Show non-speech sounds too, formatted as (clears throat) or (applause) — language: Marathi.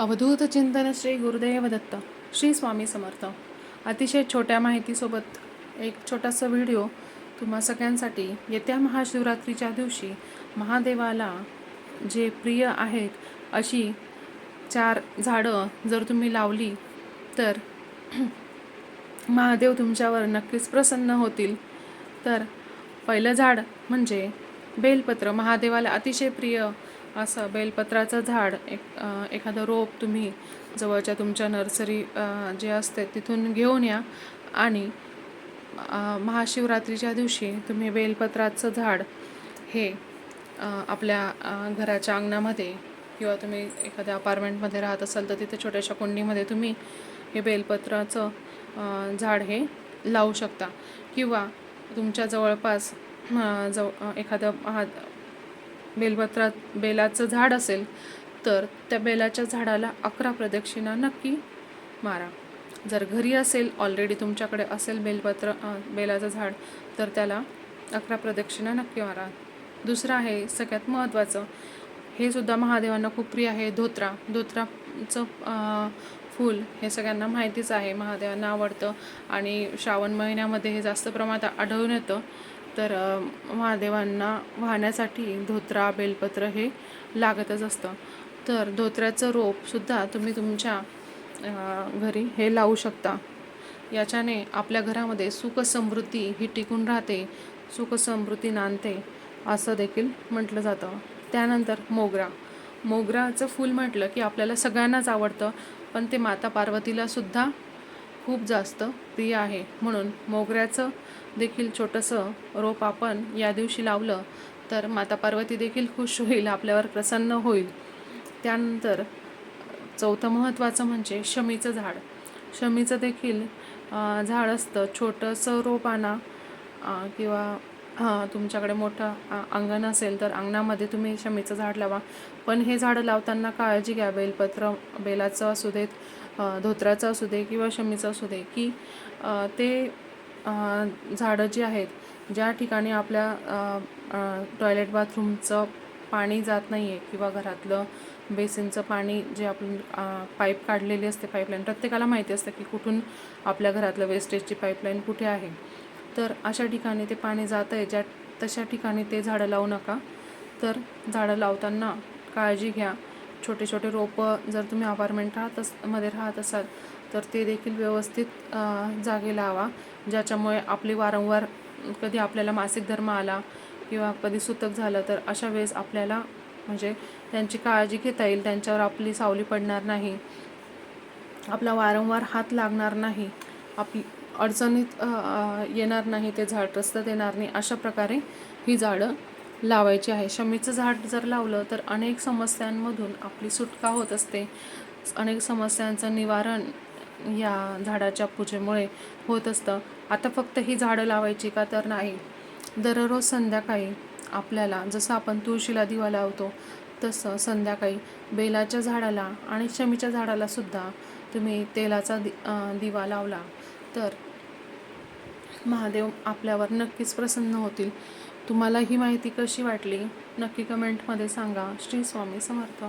अवधूत चिंतन श्री गुरुदेव दत्त श्री स्वामी समर्थ. अतिशय छोट्या माहितीसोबत एक छोटासा व्हिडिओ तुम्हा सगळ्यांसाठी येत्या महाशिवरात्रीच्या दिवशी महादेवाला जे प्रिय आहेत अशी चार झाडं जर तुम्ही लावली तर (clears throat) महादेव तुमच्यावर नक्कीच प्रसन्न होतील. तर पहिलं झाड म्हणजे बेलपत्र. महादेवाला अतिशय प्रिय असं बेलपत्राचं झाड एक एखादं रोप तुम्ही जवळच्या तुमच्या नर्सरी जे असते तिथून घेऊन या आणि महाशिवरात्रीच्या दिवशी तुम्ही बेलपत्राचं झाड हे आपल्या घराच्या अंगणामध्ये किंवा तुम्ही एखाद्या अपार्टमेंटमध्ये राहत असाल तर तिथे छोट्याशा कुंडीमध्ये तुम्ही हे बेलपत्राचं झाड हे लावू शकता. किंवा तुमच्या जवळपास जव एखादं बेलपत्रात बेलाचं झाड असेल तर त्या बेलाच्या झाडाला अकरा प्रदक्षिणा नक्की मारा. जर घरी असेल ऑलरेडी तुमच्याकडे असेल बेलपत्र बेलाचं झाड तर त्याला अकरा प्रदक्षिणा नक्की मारा. दुसरं आहे सगळ्यात महत्त्वाचं हे सुद्धा महादेवांना खूप प्रिय आहे धोत्रा. धोत्राचं फूल हे सगळ्यांना माहितीच आहे. महादेवांना आवडतं आणि श्रावण महिन्यामध्ये हे जास्त प्रमाणात आढळून येतं. तर महादेवांना वाहण्यासाठी धोत्रा बेलपत्र हे लागतच असतं. तर धोत्र्याचं रोपसुद्धा तुम्ही तुमच्या घरी हे लावू शकता. याच्याने आपल्या घरामध्ये सुख समृद्धी ही टिकून राहते सुख समृद्धी नांदते असं देखील म्हटलं जातं. त्यानंतर मोगरा. मोगराचं फूल म्हटलं की आपल्याला सगळ्यांनाच आवडतं पण ते माता पार्वतीला सुद्धा खूप जास्त प्रिय आहे. म्हणून मोगऱ्याचं देखील छोटंसं रोप आपण या दिवशी लावलं तर माता पार्वती देखील खुश होईल आपल्यावर प्रसन्न होईल. त्यानंतर चौथं महत्त्वाचं म्हणजे शमीचं झाड. शमीचं देखील झाड असतं. छोटंसं रोप आणा किंवा हां तुमच्याकडे मोठं अंगण असेल तर अंगणामध्ये तुम्ही शमीचं झाड लावा. पण हे झाडं लावताना काळजी घ्या बेलपत्र बेलाचं असू देत धोत्राचं असू दे किंवा शमीचं असू दे की ते झाडं जी आहेत ज्या ठिकाणी आपल्या टॉयलेट बाथरूमचं पाणी जात नाही आहे किंवा घरातलं बेसिनचं पाणी जे आपण पाईप काढलेली असते पाईपलाईन प्रत्येकाला माहिती असतं की कुठून आपल्या घरातलं वेस्टेजची पाईपलाईन कुठे आहे. तर अशा ठिकाणी ते पाणी जातं आहे ज्या तशा ठिकाणी ते झाडं लावू नका. तर झाडं लावताना काळजी घ्या. छोटे छोटे रोपं जर तुम्ही अपार्टमेंट राहत असमध्ये राहत असाल तर ते देखील व्यवस्थित जागे जागी लावा ज्याच्यामुळे आपली वारंवार कधी आपल्याला मासिक धर्म आला किंवा कधी सुतक झालं तर अशा वेळेस आपल्याला म्हणजे त्यांची काळजी घेता येईल. त्यांच्यावर आपली सावली पडणार नाही. आपला वारंवार हात लागणार नाही. आपली अडचणीत येणार नाही ते झाड रस्त्यात येणार नाही अशा प्रकारे ही झाडं लावायची आहे. शमीचं झाड जर लावलं तर अनेक समस्यांमधून आपली सुटका होत असते. अनेक समस्यांचं निवारण या झाडाच्या पूजेमुळे होत असतं. आता फक्त ही झाडं लावायची का तर नाही. दररोज संध्याकाळी आपल्याला जसं आपण तुळशीला दिवा लावतो तसं संध्याकाळी बेलाच्या झाडाला आणि शमीच्या झाडालासुद्धा तुम्ही तेलाचा दि दिवा लावला तर महादेव आपल्यावर नक्कीच प्रसन्न होतील. तुम्हाला ही माहिती कशी वाटली? नक्की कमेंटमध्ये सांगा. श्री स्वामी समर्थ.